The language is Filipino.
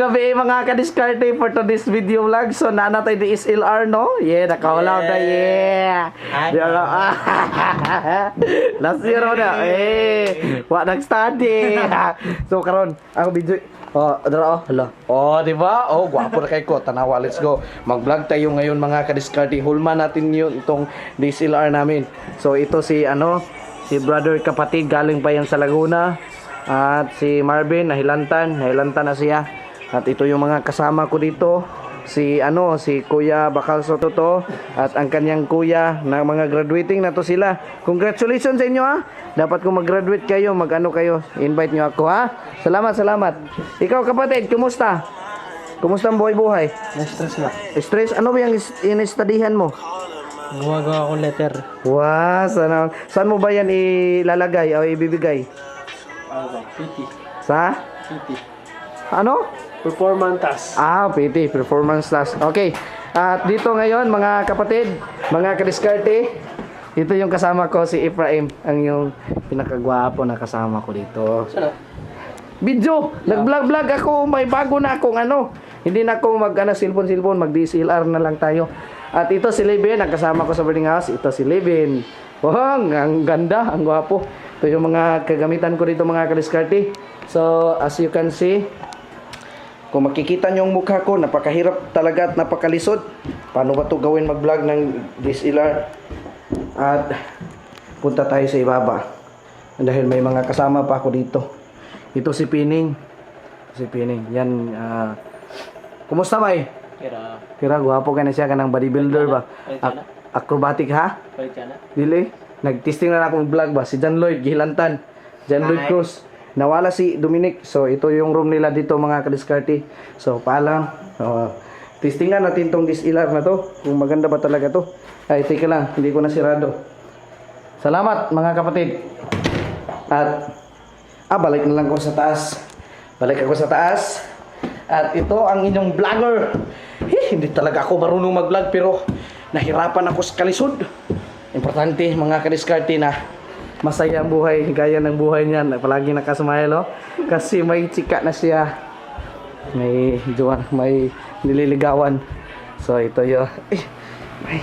Gabi mga kadiskarte for today's video vlog. So, nana tayo di SLR, no? Yeah, nakawala na, yeah. Di ano, Last year na, eh. Wa nag-study. so, karon ang video, Oh, dara oh, hala. Oh, di ba? Oh, gwapo na kay ko. Tanawa, let's go. Mag-vlog tayo ngayon mga kadiskarte. Hulma natin yun itong DSLR namin. So, ito si ano, si brother kapatid galing pa yan sa Laguna. At si Marvin, nahilantan, nahilantan na siya. At ito yung mga kasama ko dito. Si ano, si Kuya Bakal Soto to at ang kanyang kuya na mga graduating na to sila. Congratulations sa inyo ha. Dapat kung mag-graduate kayo, mag-ano kayo, invite nyo ako ha. Salamat, salamat. Ikaw kapatid, kumusta? Kumusta ang buhay-buhay? Na-stress na. Stress? Ano ba yung in-studyhan mo? Gumagawa akong letter. Wow, sana, saan mo ba yan ilalagay o ibibigay? Ba? PT. Sa? PT. Ano? Performance task. Ah, PT, performance task. Okay. At dito ngayon, mga kapatid, mga kadiskarte, ito yung kasama ko, si Ephraim, ang yung pinakagwapo na kasama ko dito. Sana? Video! Nag-vlog-vlog ako, may bago na akong ano. Hindi na ako mag ano, cellphone-cellphone, mag-DSLR na lang tayo. At ito si Levin, ang kasama ko sa boarding house. Ito si Levin. Oh, ang ganda, ang gwapo. Ito yung mga kagamitan ko dito mga kadiskarte. So, as you can see, kung makikita nyo yung mukha ko, napakahirap talaga at napakalisod. Paano ba to gawin mag-vlog ng DSLR? At punta tayo sa ibaba. Dahil may mga kasama pa ako dito. Ito si Pining. Si Pining. Yan. ah, kumusta ba eh? Kira. Kira, gwapo ka na siya ka ng bodybuilder ba? Ac- acrobatic ha? Na? Dili. Nag-testing na akong vlog ba? Si John Lloyd, Gihilantan. John Lloyd Hi. Cruz. Nawala si Dominic. So, ito yung room nila dito mga kadiskarte. So, paalam. Uh, testingan natin tong DSLR na to. Kung maganda ba talaga to. Ay, teka lang. Hindi ko na sirado. Salamat mga kapatid. At, ah, balik na lang ko sa taas. Balik ako sa taas. At ito ang inyong vlogger. Eh, hindi talaga ako marunong mag-vlog pero nahirapan ako sa kalisod. Importante mga kadiskarte na masaya ang buhay, gaya ng buhay niya, palagi nakasmile, oh. Kasi may chika na siya. May jowa, may nililigawan. So ito. Eh, may